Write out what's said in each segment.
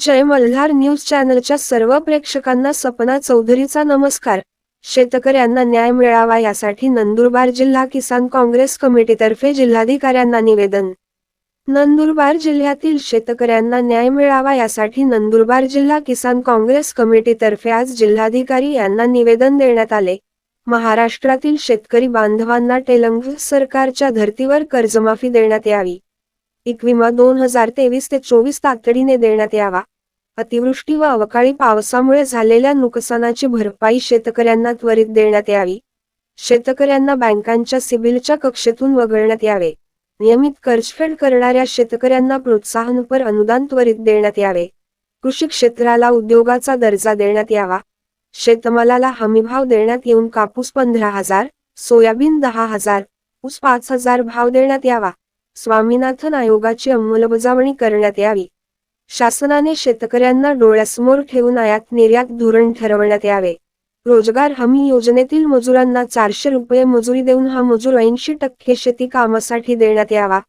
जय Malhar news चॅनलच्या सर्व प्रेक्षकांना सपना चौधरीचा नमस्कार. शेतकऱ्यांना न्याय मिळावा यासाठी नंदुरबार जिल्हा किसान काँग्रेस कमिटीतर्फे जिल्हाधिकाऱ्यांना निवेदन. नंदुरबार जिल्ह्यातील शेतकऱ्यांना न्याय मिळावा यासाठी नंदुरबार जिल्हा किसान काँग्रेस कमिटीतर्फे आज जिल्हाधिकारी यांना निवेदन देण्यात आले. महाराष्ट्रातील शेतकरी बांधवांना तेलंगण सरकारच्या धर्तीवर कर्जमाफी देण्यात यावी. पीक विमा दोन हजार तेवीस ते चोवीस तातडीने देण्यात यावा. अतिवृष्टी व अवकाळी पावसामुळे झालेल्या नुकसानाची भरपाई शेतकऱ्यांना त्वरित देण्यात यावी. शेतकऱ्यांना बँकांच्या सिबिलच्या कक्षेतून वगळण्यात यावे. नियमित कर्जफेड करणाऱ्या शेतकऱ्यांना प्रोत्साहनपर अनुदान त्वरित देण्यात यावे. कृषी क्षेत्राला उद्योगाचा दर्जा देण्यात यावा. शेतमालाला हमीभाव देण्यात येऊन कापूस पंधरा हजार सोयाबीन दहा हजार ऊस पाच हजार भाव देण्यात यावा. स्वामीनाथन आयोगाची अंमलबजावणी करण्यात यावी. शासनाने शेतकऱ्यांना डोळ्यासमोर ठेवून आयात निर्यात धोरण ठरवण्यात यावे. रोजगार हमी योजनेतील मजुरांना चारशे रुपये मजुरी देऊन हा मजूर ऐंशी टक्के शेती कामासाठी देण्यात यावा.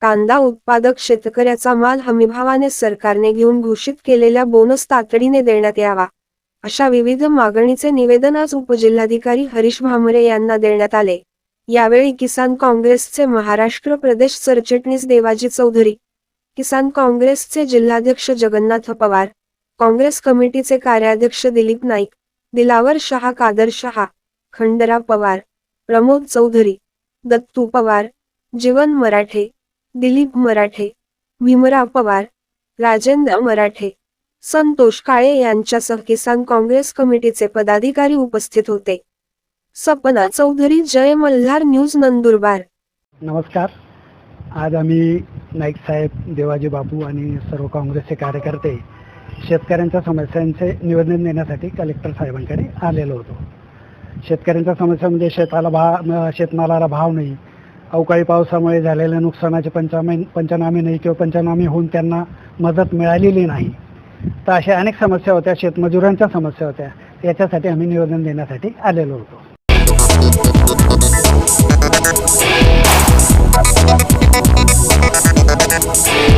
कांदा उत्पादक शेतकऱ्याचा माल हमीभावाने सरकारने घेऊन घोषित केलेल्या बोनस तातडीने देण्यात यावा. अशा विविध मागणीचे निवेदन आज उपजिल्हाधिकारी हरीश भामरे यांना देण्यात आले. यावेळी किसान काँग्रेसचे महाराष्ट्र प्रदेश सरचिटणीस देवाजी चौधरी किसान काँग्रेसचे जिल्हाध्यक्ष जगन्नाथ पवार काँग्रेस कमिटीचे कार्याध्यक्ष दिलीप नाईक दिलावर शहा कादर शहा खंडरा पवार प्रमोद चौधरी दत्तू पवार जीवन मराठे दिलीप मराठे भीमराव पवार राजेंद्र मराठे संतोष काळे यांच्यासह किसान काँग्रेस कमिटीचे पदाधिकारी उपस्थित होते. सपना चौधरी जय मल्हार न्यूज नंदुरबार. नमस्कार. आज आम्ही नाईक साहेब देवाजी बापू आणि सर्व काँग्रेसचे कार्यकर्ते शेतकऱ्यांच्या समस्यांचे निवेदन देण्यासाठी कलेक्टर साहेबांकडे आलेलो होतो. शेतकऱ्यांच्या समस्या म्हणजे शेताला भाव शेतमालाला भाव नाही. अवकाळी पावसामुळे झालेल्या नुकसानाचे पंचनामे पंचनामे नाही किंवा पंचनामे होऊन त्यांना मदत मिळालेली नाही. तर अशा अनेक समस्या होत्या शेतमजुरांच्या समस्या होत्या. याच्यासाठी आम्ही निवेदन देण्यासाठी आलेलो होतो. Thank